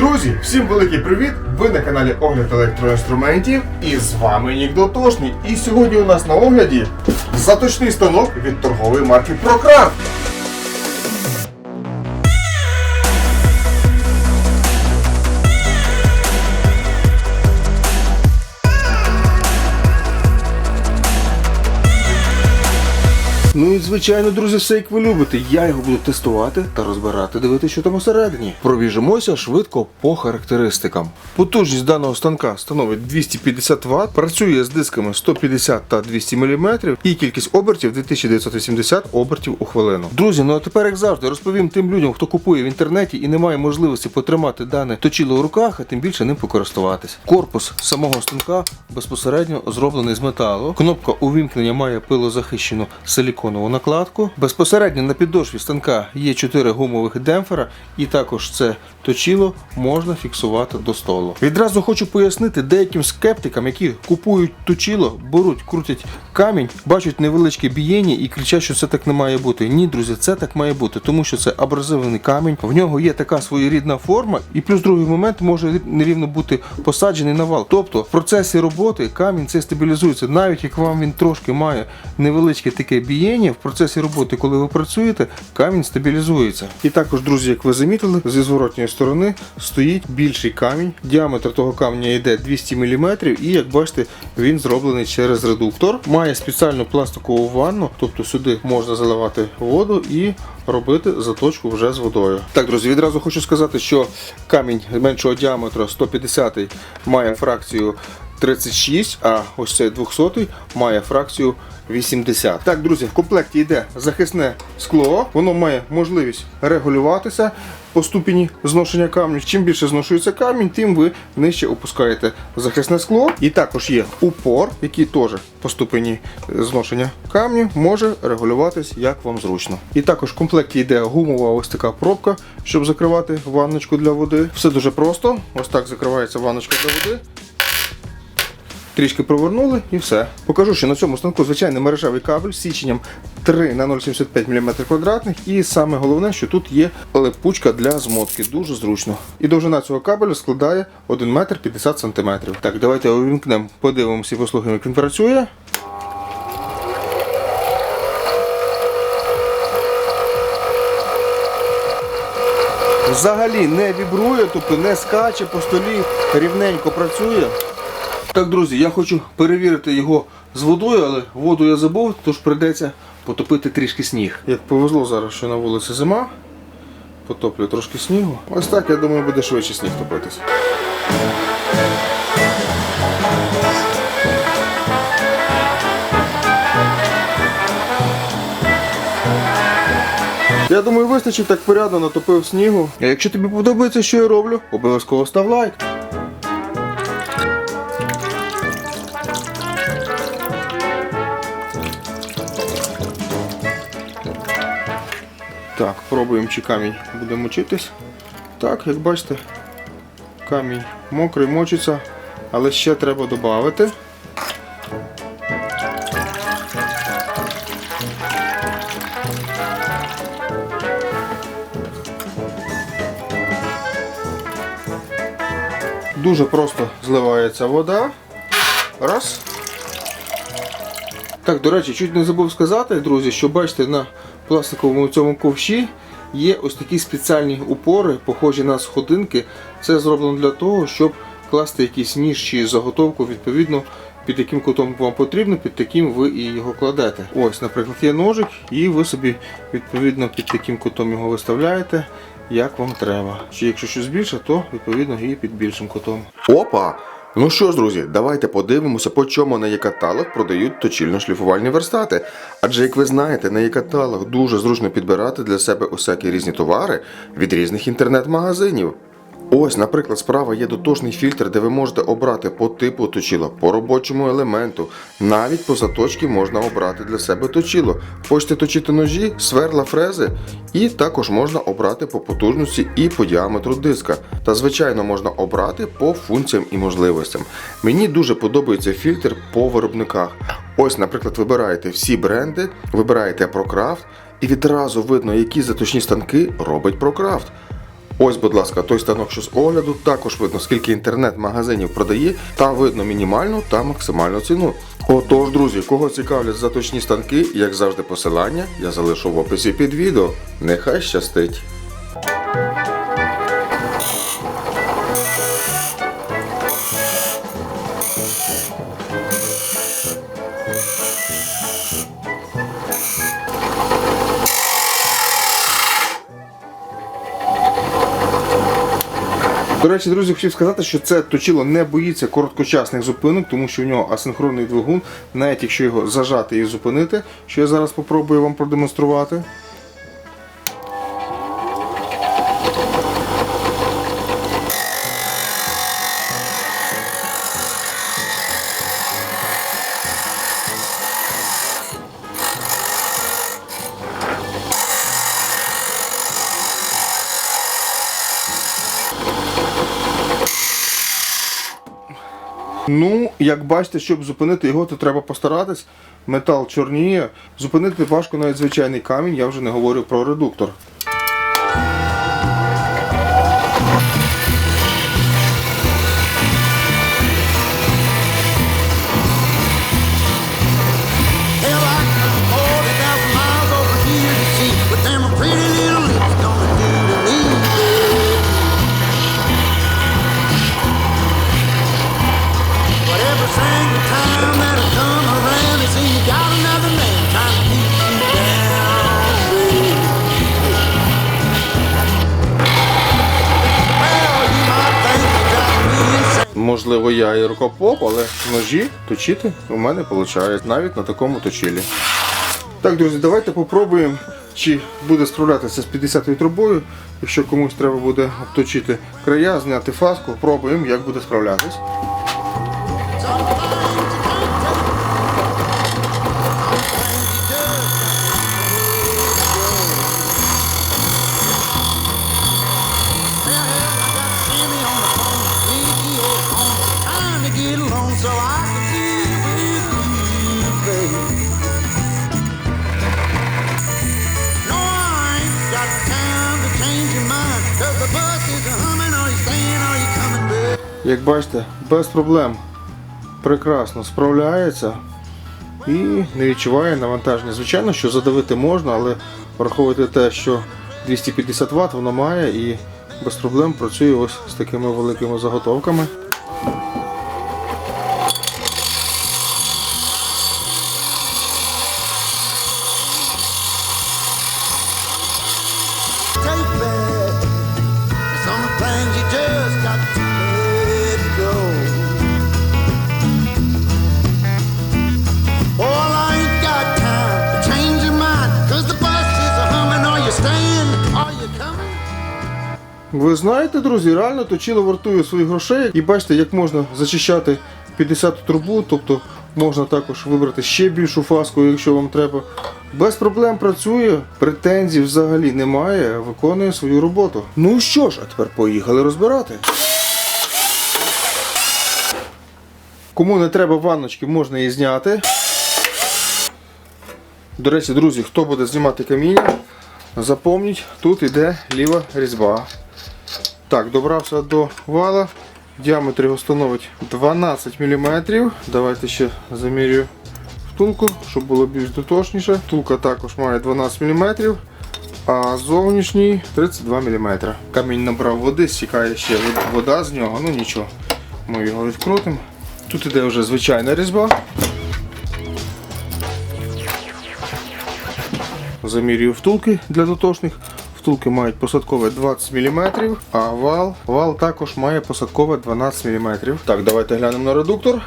Друзі, всім великий привіт! Ви на каналі Огляд електроінструментів і з вами Нік Дотошний. І сьогодні у нас на огляді заточний станок від торгової марки Procraft. Ну і звичайно, друзі, все як ви любите. Я його буду тестувати та розбирати, дивитися, що там усередині. Пробіжимося швидко по характеристикам. Потужність даного станка становить 250 Вт, працює з дисками 150 та 200 мм і кількість обертів 2980 обертів у хвилину. Друзі, ну а тепер, як завжди, розповім тим людям, хто купує в інтернеті і не має можливості потримати дане точило у руках, а тим більше ним покористуватись. Корпус самого станка безпосередньо зроблений з металу. Кнопка увімкнення має пилозахищену силіконову накладку. Безпосередньо на підошві станка є 4 гумових демпфера, і також це точило можна фіксувати до столу. Відразу хочу пояснити деяким скептикам, які купують точило, беруть, крутять камінь, бачать невеличке бієння і кричать, що це так не має бути. Ні, друзі, це так має бути, тому що це абразивний камінь, в нього є така своєрідна форма, і плюс другий момент може нерівно бути посаджений на вал. Тобто в процесі роботи камінь це стабілізується, навіть як вам він трошки має невеличке таке бієння, в процесі роботи, коли ви працюєте, камінь стабілізується. І також, друзі, як ви замітили, зі зворотньої сторони стоїть більший камінь. Діаметр того каменя йде 200 мм, і як бачите, він зроблений через редуктор. Має спеціальну пластикову ванну, тобто сюди можна заливати воду і робити заточку вже з водою. Так, друзі, відразу хочу сказати, що камінь меншого діаметру 150 має фракцію 36, а ось цей 200 має фракцію 80. Так, друзі, в комплекті йде захисне скло, воно має можливість регулюватися по ступені зношення камню. Чим більше зношується камінь, тим ви нижче опускаєте захисне скло. І також є упор, який теж по ступені зношення камню може регулюватись як вам зручно. І також в комплекті йде гумова ось така пробка, щоб закривати ванночку для води. Все дуже просто. Ось так закривається ванночка для води. Трішки провернули і все. Покажу, що на цьому станку звичайний мережевий кабель з січенням 3 на 0,75 мм квадратних. І саме головне, що тут є липучка для змотки. Дуже зручно. І довжина цього кабелю складає 1 метр 50 см. Так, давайте увімкнемо, подивимося і послухаємо, як він працює. Взагалі не вібрує, тобто не скаче по столі, рівненько працює. Так, друзі, я хочу перевірити його з водою, але воду я забув, тож прийдеться потопити трішки сніг. Як повезло зараз, що на вулиці зима, потоплю трошки снігу. Ось так, я думаю, буде швидше сніг топитись. Я думаю, вистачить так порядно натопив снігу. А якщо тобі подобається, що я роблю, обов'язково став лайк. Так, пробуємо, чи камінь буде мочитись. Так, як бачите, камінь мокрий, мочиться, але ще треба додати. Дуже просто зливається вода. Раз. Так, до речі, чуть не забув сказати, друзі, що бачите, на пластиковому цьому ковші є ось такі спеціальні упори, похожі на сходинки. Це зроблено для того, щоб класти якийсь ніж чи заготовку, відповідно, під яким кутом вам потрібно, під таким ви і його кладете. Ось, наприклад, є ножик, і ви собі відповідно під таким кутом його виставляєте, як вам треба. Чи якщо щось більше, то відповідно і під більшим кутом. Опа! Ну що ж, друзі, давайте подивимося, по чому на є-каталог продають точільно шліфувальні верстати. Адже, як ви знаєте, на є-каталог дуже зручно підбирати для себе усякі різні товари від різних інтернет-магазинів. Ось, наприклад, справа є дотошний фільтр, де ви можете обрати по типу точила, по робочому елементу. Навіть по заточці можна обрати для себе точило. Хочете точити ножі, сверла, фрези, і також можна обрати по потужності і по діаметру диска. Та звичайно можна обрати по функціям і можливостям. Мені дуже подобається фільтр по виробниках. Ось, наприклад, вибираєте всі бренди, вибираєте ProCraft і відразу видно, які заточні станки робить ProCraft. Ось, будь ласка, той станок, що з огляду, також видно, скільки інтернет-магазинів продає, та видно мінімальну та максимальну ціну. Отож, друзі, кого цікавлять заточні станки, як завжди, посилання я залишу в описі під відео. Нехай щастить! До речі, друзі, хотів сказати, що це точило не боїться короткочасних зупинок, тому що в нього асинхронний двигун, навіть якщо його зажати і зупинити, що я зараз спробую вам продемонструвати. Ну, як бачите, щоб зупинити його, то треба постаратись. Метал чорніє. Зупинити важко навіть звичайний камінь, я вже не говорю про редуктор. Можливо, я і рукопоп, але ножі точити у мене виходить навіть на такому точилі. Так, друзі, давайте попробуємо, чи буде справлятися з 50-ю трубою. Якщо комусь треба буде обточити края, зняти фаску, пробуємо, як буде справлятись. Як бачите, без проблем прекрасно справляється і не відчуває навантаження. Звичайно, що задавити можна, але враховуйте те, що 250 Вт воно має і без проблем працює ось з такими великими заготовками. Ви знаєте, друзі, реально точило вартує своїх грошей. І бачите, як можна зачищати 50 трубу, тобто можна також вибрати ще більшу фаску, якщо вам треба. Без проблем працює, претензій взагалі немає, виконує свою роботу. Ну що ж, а тепер поїхали розбирати. Кому не треба ванночки, можна її зняти. До речі, друзі, хто буде знімати каміння, запомніть, тут іде ліва різьба. Так, добрався до вала. Діаметр його становить 12 мм. Давайте ще замірюю втулку, щоб було більш дотошніше. Втулка також має 12 мм, а зовнішній 32 мм. Камінь набрав води, стікає ще вода з нього, ну нічого. Ми його відкрутимо. Тут іде вже звичайна різьба. Замірюю втулки для дотошних. Втулки мають посадкове 20 мм, а вал, вал також має посадкове 12 мм. Так, давайте глянемо на редуктор.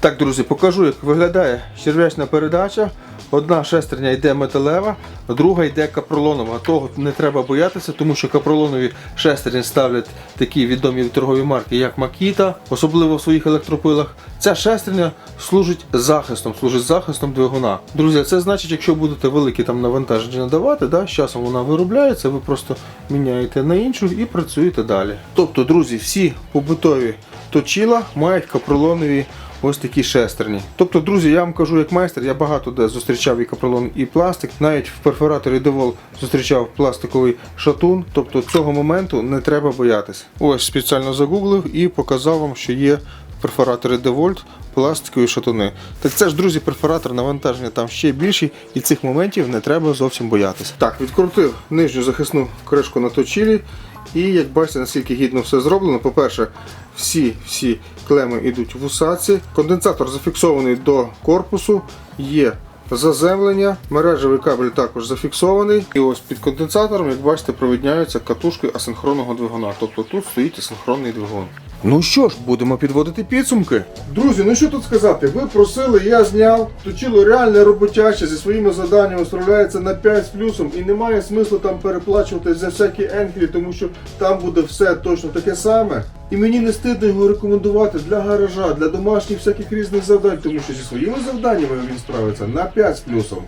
Так, друзі, покажу, як виглядає черв'ячна передача. Одна шестерня йде металева, друга йде капролонова. Того не треба боятися, тому що капролонові шестерні ставлять такі відомі торгові марки, як Makita, особливо в своїх електропилах. Ця шестерня служить захистом, служить захистом двигуна. Друзі, це значить, якщо будете великі там навантаження надавати, да, з часом вона виробляється, ви просто міняєте на іншу і працюєте далі. Тобто, друзі, всі побутові точила мають капролонові ось такі шестерні. Тобто, друзі, я вам кажу як майстер, я багато де зустрічав і капролон, і пластик. Навіть в перфораторі Девол зустрічав пластиковий шатун. Тобто цього моменту не треба боятися. Ось спеціально загуглив і показав вам, що є перфоратори DeWalt пластикові шатуни. Так це ж, друзі, перфоратор навантаження там ще більший, і цих моментів не треба зовсім боятися. Так, відкрутив нижню захисну кришку на точілі. І як бачите, наскільки гідно все зроблено. По-перше, всі всі клеми йдуть в усаці. Конденсатор зафіксований до корпусу, є заземлення, мережевий кабель також зафіксований. І ось під конденсатором, як бачите, провідняються катушки асинхронного двигуна. Тобто тут стоїть асинхронний двигун. Ну що ж, будемо підводити підсумки. Друзі, ну що тут сказати? Ви просили, я зняв. Точило реальне роботяче зі своїми заданнями справляється на 5 з плюсом і немає смислу там переплачувати за всякі енкелі, тому що там буде все точно таке саме. І мені не стидно його рекомендувати для гаража, для домашніх всяких різних завдань, тому що зі своїми завданнями він справиться на 5 з плюсом.